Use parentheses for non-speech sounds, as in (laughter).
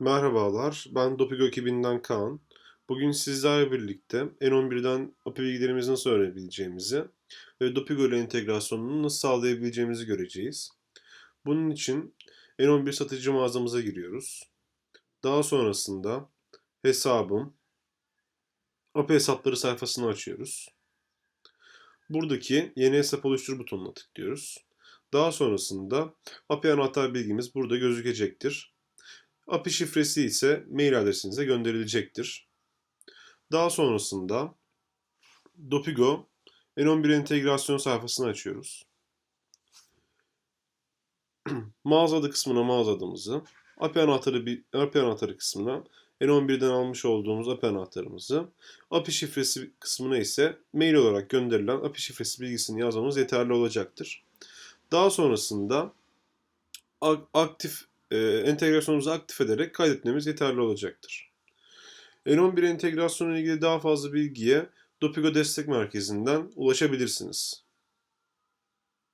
Merhabalar, ben Dopigo ekibinden Kaan. Bugün sizlerle birlikte N11'den API bilgilerimizi nasıl öğrenebileceğimizi ve Dopigo ile entegrasyonunu nasıl sağlayabileceğimizi göreceğiz. Bunun için N11 satıcı mağazamıza giriyoruz. Daha sonrasında hesabım, API hesapları sayfasını açıyoruz. Buradaki yeni hesap oluştur butonuna tıklıyoruz. Daha sonrasında API anahtar bilgimiz burada gözükecektir. API şifresi ise mail adresinize gönderilecektir. Daha sonrasında Dopigo N11 entegrasyon sayfasını açıyoruz. (clears throat) mağaza adı kısmına mağaza adımızı, API anahtarı, API anahtarı kısmına N11'den almış olduğumuz API anahtarımızı, API şifresi kısmına ise mail olarak gönderilen API şifresi bilgisini yazmamız yeterli olacaktır. Daha sonrasında ak- aktif e, entegrasyonumuzu aktif ederek kaydetmemiz yeterli olacaktır. N11 entegrasyonu ile ilgili daha fazla bilgiye Dopigo Destek Merkezi'nden ulaşabilirsiniz.